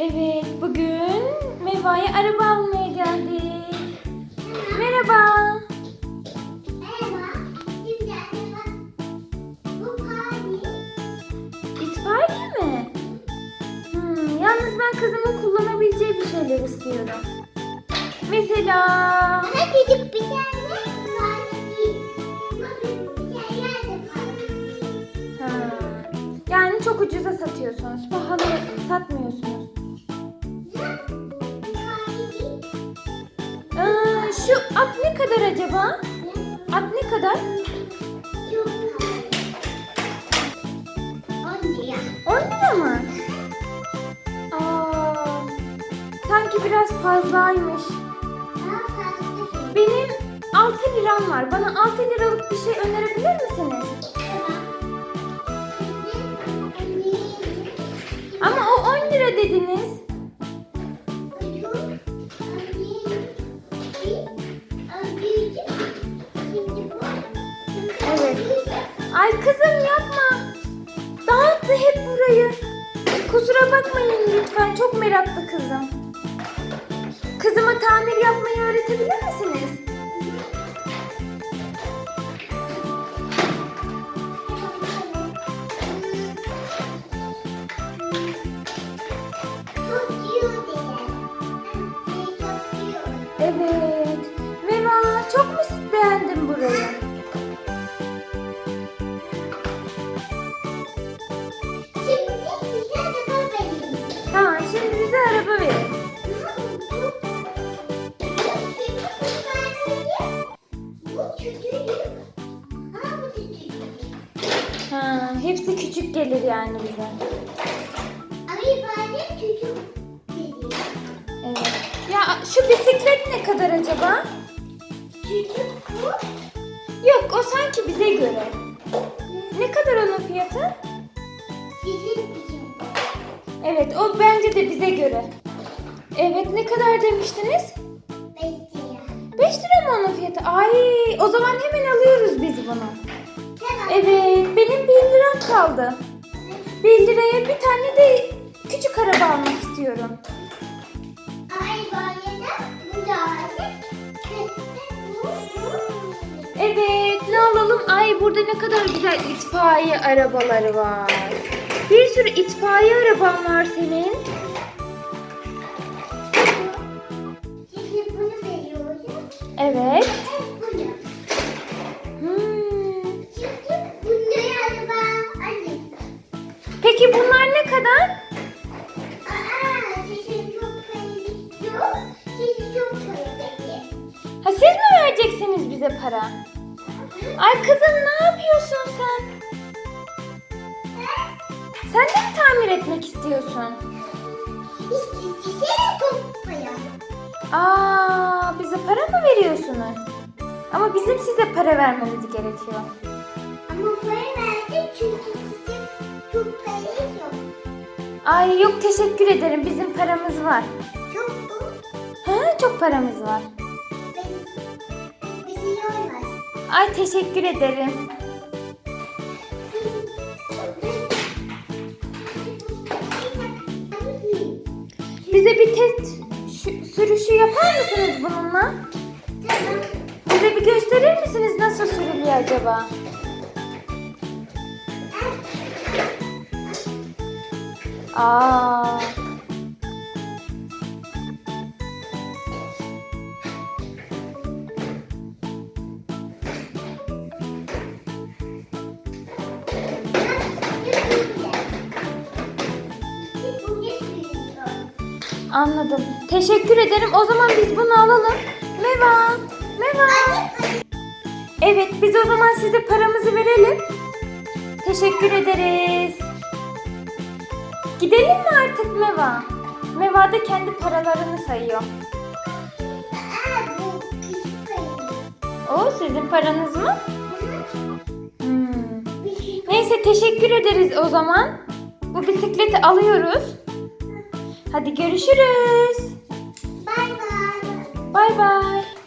Evet, bugün Meva'ya araba almaya geldik. Merhaba. Merhaba. Şimdi acaba bu parti İtfaiye mi? Hmm, yalnız ben kızımın kullanabileceği bir şeyler istiyorum. Mesela... Bana küçük bir tane parti bir de. Ha, yani çok ucuza satıyorsunuz, şu at ne kadar acaba? At ne kadar? Çok pahalı. On lira. 10 lira mı? Aa, sanki biraz fazlaymış. Benim 6 liram var. Bana 6 liralık bir şey önerebilir misiniz? Ama o 10 lira dediniz. Ay kızım yapma. Dağıttı hep burayı. Kusura bakmayın lütfen. Çok meraklı kızım. Kızıma tamir yapmayı öğretebilir misiniz? Ha, hepsi küçük gelir yani bize. Ama ifade küçük dedi. Evet. Ya şu bisiklet ne kadar acaba? Küçük bu. Yok o sanki bize göre. Ne kadar onun fiyatı? Sizin için. Evet o bence de bize göre. Evet ne kadar demiştiniz? Beş lira. 5 lira mı onun fiyatı? Ay o zaman hemen alıyoruz biz bunu. Evet benim 1 liram kaldı. 1 liraya bir tane de küçük araba almak istiyorum. Evet ne alalım? Ay burada ne kadar güzel itfaiye arabaları var. Bir sürü itfaiye araban var senin. Evet. Para verin. Ha siz mi vereceksiniz bize para? Ay kızım ne yapıyorsun sen? Sen de mi tamir etmek istiyorsun? De çok para. Aa, bize para mı veriyorsunuz? Ama bizim size para vermemiz gerekiyor. Ama para verdi çünkü sizin çok yok. Ay yok teşekkür ederim. Bizim paramız var. Çok bu. Ha, çok paramız var. Bir şey olmaz. Ay teşekkür ederim. Bize bir test şu- sürüşü yapar mısınız bununla? Tamam. Bize bir gösterir misiniz nasıl sürülüyor acaba? Aa. Anladım. Teşekkür ederim. O zaman biz bunu alalım. Meva. Meva. Evet biz o zaman size paramızı verelim. Teşekkür ederiz. Gidelim mi artık Meva? Meva da kendi paralarını sayıyor. O sizin paranız mı? Hmm. Neyse teşekkür ederiz o zaman. Bu bisikleti alıyoruz. Hadi görüşürüz. Bye bye. Bay bay.